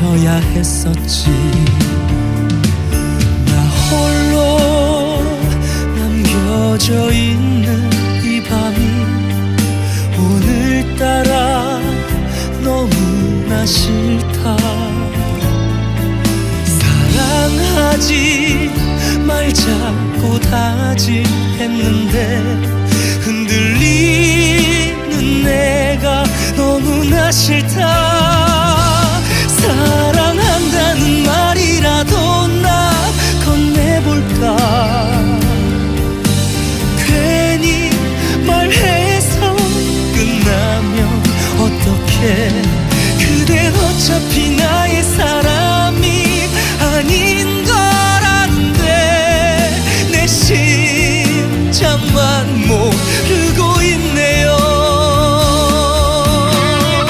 헤어져야 했었지. 나 홀로 남겨져 있는 이 밤이 오늘따라 너무나 싫다. 사랑하지 말자고 다짐했는데 흔들리는 내가 너무나 싫다 어떡해 그댄 어차피